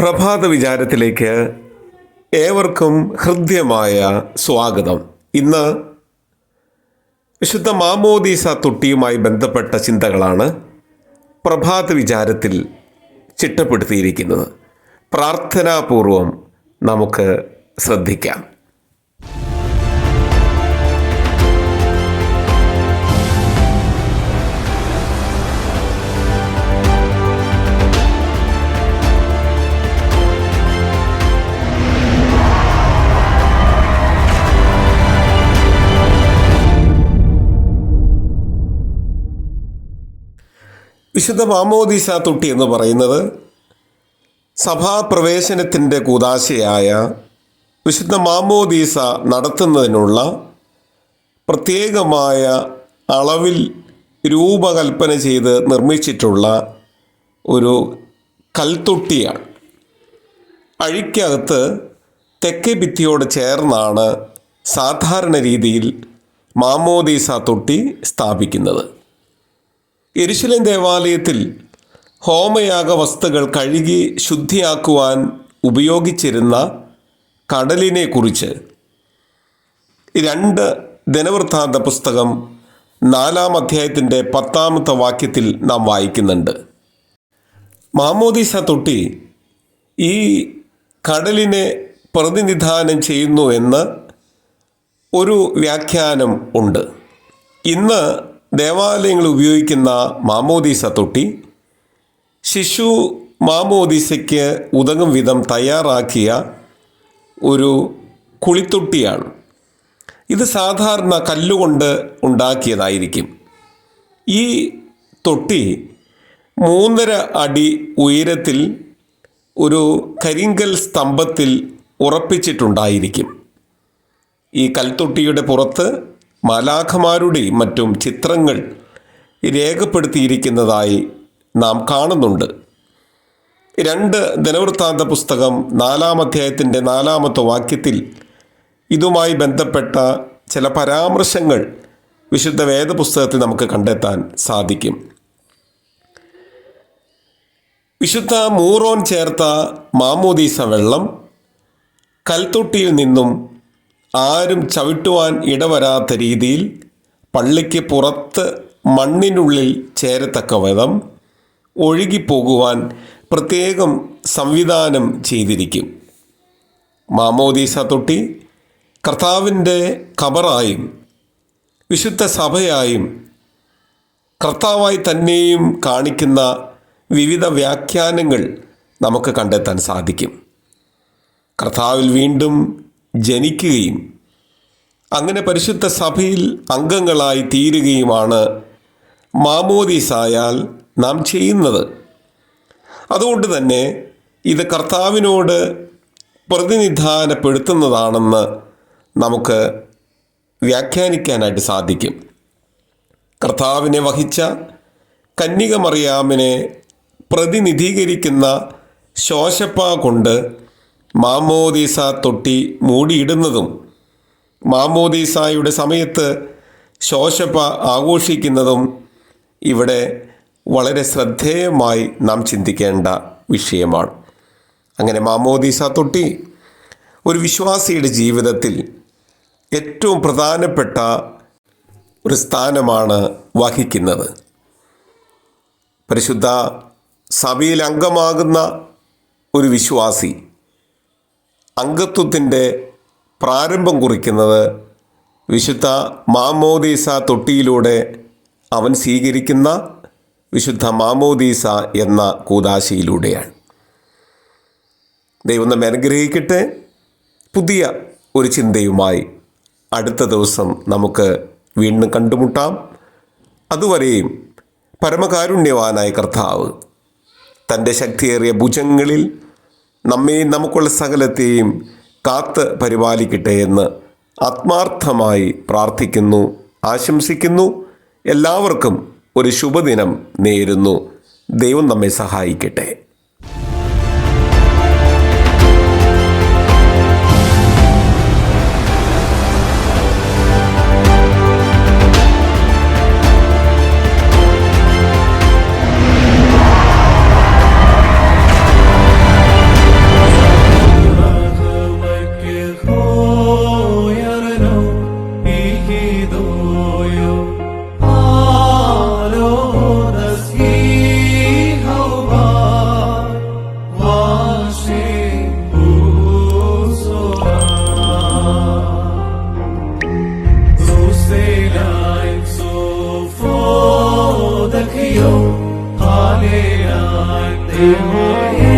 പ്രഭാത വിചാരത്തിലേക്ക് ഏവർക്കും ഹൃദ്യമായ സ്വാഗതം. ഇന്ന് വിശുദ്ധ മാമോദീസ തൊട്ടിയുമായി ബന്ധപ്പെട്ട ചിന്തകളാണ് പ്രഭാത വിചാരത്തിൽ ചിട്ടപ്പെടുത്തിയിരിക്കുന്നത്. പ്രാർത്ഥനാപൂർവം നമുക്ക് ശ്രദ്ധിക്കാം. വിശുദ്ധ മാമോദീസ തൊട്ടി എന്ന് പറയുന്നത് സഭാപ്രവേശനത്തിന്റെ കൂതാശയായ വിശുദ്ധ മാമോദീസ നടത്തുന്നതിനുള്ള പ്രത്യേകമായ അളവിൽ രൂപകൽപ്പന ചെയ്ത് നിർമ്മിച്ചിട്ടുള്ള ഒരു കൽത്തൊട്ടിയാണ്. അഴിക്കകത്ത് തെക്കേ ഭിത്തിയോട് ചേർന്നാണ് സാധാരണ രീതിയിൽ മാമോദീസ തൊട്ടി സ്ഥാപിക്കുന്നത്. എരുശലേം ദേവാലയത്തിൽ ഹോമയാഗ വസ്തുക്കൾ കഴുകി ശുദ്ധിയാക്കുവാൻ ഉപയോഗിച്ചിരുന്ന കടലിനെ കുറിച്ച് രണ്ട് ദിനവൃത്താന്ത പുസ്തകം നാലാം അധ്യായത്തിന്റെ പത്താമത്തെ വാക്യത്തിൽ നാം വായിക്കുന്നുണ്ട്. മാമോദീസ തൊട്ടി ഈ കടലിനെ പ്രതിനിധാനം ചെയ്യുന്നു എന്ന് ഒരു വ്യാഖ്യാനം ഉണ്ട്. ഇന്ന് ദേവാലയങ്ങൾ ഉപയോഗിക്കുന്ന മാമോദീസ തൊട്ടി. ശിശു മാമോദീസയ്ക്ക് ഉതകും വിധം തയ്യാറാക്കിയ ഒരു കുളിത്തൊട്ടിയാണ്. ഇത് സാധാരണ കല്ലുകൊണ്ട് ഉണ്ടാക്കിയതായിരിക്കും. ഈ തൊട്ടി മൂന്നര അടി ഉയരത്തിൽ ഒരു കരിങ്കൽ സ്തംഭത്തിൽ ഉറപ്പിച്ചിട്ടുണ്ടായിരിക്കും. ഈ കൽത്തൊട്ടിയുടെ പുറത്ത് മാലാഖമാരുടെയും മറ്റും ചിത്രങ്ങൾ രേഖപ്പെടുത്തിയിരിക്കുന്നതായി നാം കാണുന്നുണ്ട്. രണ്ട് ദിനവൃത്താന്ത പുസ്തകം നാലാം അധ്യായത്തിന്റെ നാലാമത്തെ വാക്യത്തിൽ ഇതുമായി ബന്ധപ്പെട്ട ചില പരാമർശങ്ങൾ വിശുദ്ധ വേദപുസ്തകത്തിൽ നമുക്ക് കണ്ടെത്താൻ സാധിക്കും. വിശുദ്ധ മൂറോൻ ചേർത്ത മാമോദീസ വെള്ളം കൽത്തൊട്ടിയിൽ നിന്നും ആരും ചവിട്ടുവാൻ ഇടവരാത്ത രീതിയിൽ പള്ളിക്ക് പുറത്ത് മണ്ണിനുള്ളിൽ ചേരത്തക്ക വിധം ഒഴുകിപ്പോകുവാൻ പ്രത്യേകം സംവിധാനം ചെയ്തിരിക്കും. മാമോദീസ തൊട്ടി കർത്താവിന്റെ ഖബറായും വിശുദ്ധ സഭയായും കർത്താവായി തന്നെയും കാണിക്കുന്ന വിവിധ വ്യാഖ്യാനങ്ങൾ നമുക്ക് കണ്ടെത്താൻ സാധിക്കും. കർത്താവിൽ വീണ്ടും ജനിക്കുകയും അങ്ങനെ പരിശുദ്ധ സഭയിൽ അംഗങ്ങളായി തീരുകയുമാണ് മാമോദീസായാൽ നാം ചെയ്യുന്നത്. അതുകൊണ്ട് തന്നെ ഇത് കർത്താവിനോട് പ്രതിനിധാനപ്പെടുത്തുന്നതാണെന്ന് നമുക്ക് വ്യാഖ്യാനിക്കാനായിട്ട് സാധിക്കും. കർത്താവിനെ വഹിച്ച കന്യകമറിയാമിനെ പ്രതിനിധീകരിക്കുന്ന ശോശപ്പ കൊണ്ട് മാമോദീസ തൊട്ടി മൂടിയിടുന്നതും മാമോദീസായുടെ സമയത്ത് ശോശപ്പ ആഘോഷിക്കുന്നതും ഇവിടെ വളരെ ശ്രദ്ധേയമായി നാം ചിന്തിക്കേണ്ട വിഷയമാണ്. അങ്ങനെ മാമോദീസ തൊട്ടി ഒരു വിശ്വാസിയുടെ ജീവിതത്തിൽ ഏറ്റവും പ്രധാനപ്പെട്ട ഒരു സ്ഥാനമാണ് വഹിക്കുന്നത്. പരിശുദ്ധ സഭയിൽ അംഗമാകുന്ന ഒരു വിശ്വാസി അംഗത്വത്തിന്റെ പ്രാരംഭം കുറിക്കുന്നത് വിശുദ്ധ മാമോദീസ തൊട്ടിയിലൂടെ അവൻ സ്വീകരിക്കുന്ന വിശുദ്ധ മാമോദീസ എന്ന കൂതാശയിലൂടെയാണ്. ദൈവം നമ്മെ അനുഗ്രഹിക്കട്ടെ. പുതിയ ഒരു ചിന്തയുമായി അടുത്ത ദിവസം നമുക്ക് വീണ്ടും കണ്ടുമുട്ടാം. അതുവരെയും പരമകാരുണ്യവാനായ കർത്താവ് തന്റെ ശക്തിയേറിയ ഭുജങ്ങളിൽ നമ്മെയും നമുക്കുള്ള സകലത്തെയും കാത്ത് പരിപാലിക്കട്ടെ എന്ന് ആത്മാർത്ഥമായി പ്രാർത്ഥിക്കുന്നു ആശംസിക്കുന്നു. എല്ലാവർക്കും ഒരു ശുഭദിനം നേരുന്നു. ദൈവം നമ്മെ സഹായിക്കട്ടെ. Hallelujah hallelujah.